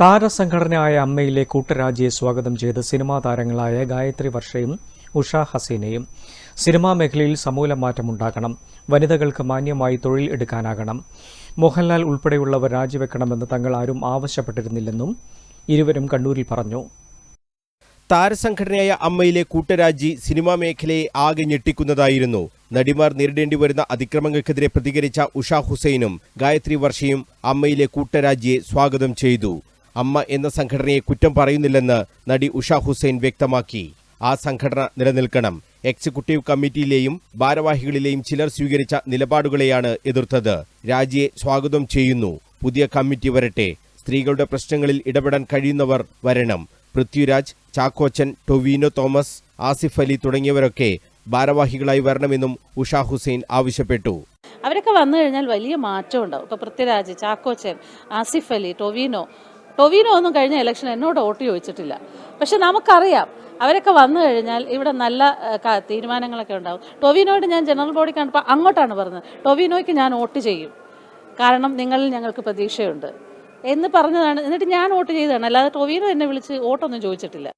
താരസംഘടനയായ അമ്മയിലെ കൂട്ടരാജിയെ സ്വാഗതം ചെയ്ത് സിനിമാ താരങ്ങളായ ഗായത്രി വർഷയും ഉഷ ഹസീനയും. സിനിമാ മേഖലയിൽ സമൂല മാറ്റമുണ്ടാകണം. വനിതകൾക്ക് മാന്യമായി തൊഴിൽ എടുക്കാനാകണം. മോഹൻലാൽ ഉൾപ്പെടെയുള്ളവർ രാജിവെക്കണമെന്ന് തങ്ങൾ ആരും ആവശ്യപ്പെട്ടിരുന്നില്ലെന്നും ഇരുവരും കണ്ണൂരിൽ പറഞ്ഞു. താരസംഘടനയായ അമ്മയിലെ കൂട്ടരാജി സിനിമാ മേഖലയെ ആകെ ഞെട്ടിക്കുന്നതായിരുന്നു. നടിമാർ നേരിടേണ്ടി വരുന്ന അതിക്രമങ്ങൾക്കെതിരെ പ്രതികരിച്ച ഉഷ ഹുസൈനും ഗായത്രി വർഷയും അമ്മയിലെ കൂട്ടരാജിയെ സ്വാഗതം ചെയ്തു. അമ്മ എന്ന സംഘടനയെ കുറ്റം പറയുന്നില്ലെന്ന് നടി ഉഷ ഹുസൈൻ വ്യക്തമാക്കി. ആ സംഘടന നിലനിൽക്കണം. എക്സിക്യൂട്ടീവ് കമ്മിറ്റിയിലെയും ഭാരവാഹികളിലെയും ചിലർ സ്വീകരിച്ച നിലപാടുകളെയാണ് എതിർത്തത്. രാജിയെ സ്വാഗതം ചെയ്യുന്നു. പുതിയ കമ്മിറ്റി വരട്ടെ. സ്ത്രീകളുടെ പ്രശ്നങ്ങളിൽ ഇടപെടാൻ കഴിയുന്നവർ വരണം. പൃഥ്വിരാജ് ചാക്കോച്ചൻ ടൊവീനോ തോമസ് ആസിഫ് അലി തുടങ്ങിയവരൊക്കെ ഭാരവാഹികളായി വരണമെന്നും ഉഷ ഹുസൈൻ ആവശ്യപ്പെട്ടു. അവരൊക്കെ വന്നു കഴിഞ്ഞാൽ വലിയ മാറ്റം ഉണ്ടാവും. ഇപ്പോൾ പൃഥ്വിരാജ് ചാക്കോച്ചൻ ആസിഫ് അലി ടൊവീനോ ടൊവീനോ ഒന്നും കഴിഞ്ഞ ഇലക്ഷൻ എന്നോട് വോട്ട് ചോദിച്ചിട്ടില്ല. പക്ഷെ നമുക്കറിയാം അവരൊക്കെ വന്നു കഴിഞ്ഞാൽ ഇവിടെ നല്ല തീരുമാനങ്ങളൊക്കെ ഉണ്ടാവും. ടൊവിനോട് ഞാൻ ജനറൽ ബോഡി കണ്ടപ്പോൾ അങ്ങോട്ടാണ് പറഞ്ഞത് ടൊവിനോയ്ക്ക് ഞാൻ വോട്ട് ചെയ്യും. കാരണം നിങ്ങളിൽ ഞങ്ങൾക്ക് പ്രതീക്ഷയുണ്ട്. എന്ന് പറഞ്ഞതാണ്. എന്നിട്ട് ഞാൻ വോട്ട് ചെയ്തതാണ്. അല്ലാതെ ടൊവിനോ എന്നെ വിളിച്ച് വോട്ടൊന്നും ചോദിച്ചിട്ടില്ല.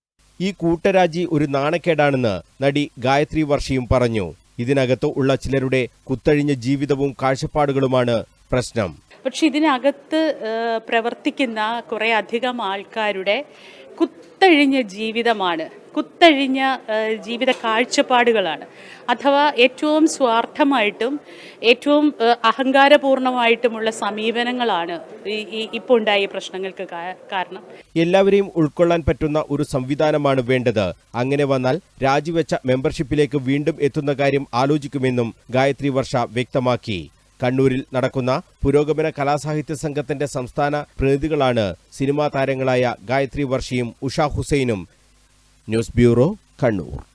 ഈ കൂട്ടരാജി ഒരു നാണക്കേടാണെന്ന് നടി ഗായത്രി വർഷിയും പറഞ്ഞു. ഇതിനകത്ത് ഉള്ള ചിലരുടെ കുത്തഴിഞ്ഞ ജീവിതവും കാഴ്ചപ്പാടുകളുമാണ് പ്രശ്നം. പക്ഷെ ഇതിനകത്ത് പ്രവർത്തിക്കുന്ന കുറേ അധികം ആൾക്കാരുടെ കുത്തഴിഞ്ഞ ജീവിതമാണ്. കുത്തഴിഞ്ഞ ജീവിത കാഴ്ചപ്പാടുകളാണ്. അഥവാ ഏറ്റവും സ്വാർത്ഥമായിട്ടും ഏറ്റവും അഹങ്കാരപൂർണമായിട്ടുമുള്ള സമീപനങ്ങളാണ് ഇപ്പോൾ ഉണ്ടായ പ്രശ്നങ്ങൾക്ക് കാരണം. എല്ലാവരെയും ഉൾക്കൊള്ളാൻ പറ്റുന്ന ഒരു സംവിധാനമാണ് വേണ്ടത്. അങ്ങനെ വന്നാൽ രാജിവെച്ച മെമ്പർഷിപ്പിലേക്ക് വീണ്ടും എത്തുന്ന കാര്യം ആലോചിക്കുമെന്നും ഗായത്രി വർഷ വ്യക്തമാക്കി. കണ്ണൂരിൽ നടക്കുന്ന പുരോഗമന കലാസാഹിത്യ സംഘത്തിന്റെ സംസ്ഥാന പ്രതിനിധികളാണ് സിനിമാ താരങ്ങളായ ഗായത്രി വർഷിയും ഉഷാ ഹുസൈനും. News bureau Kannur.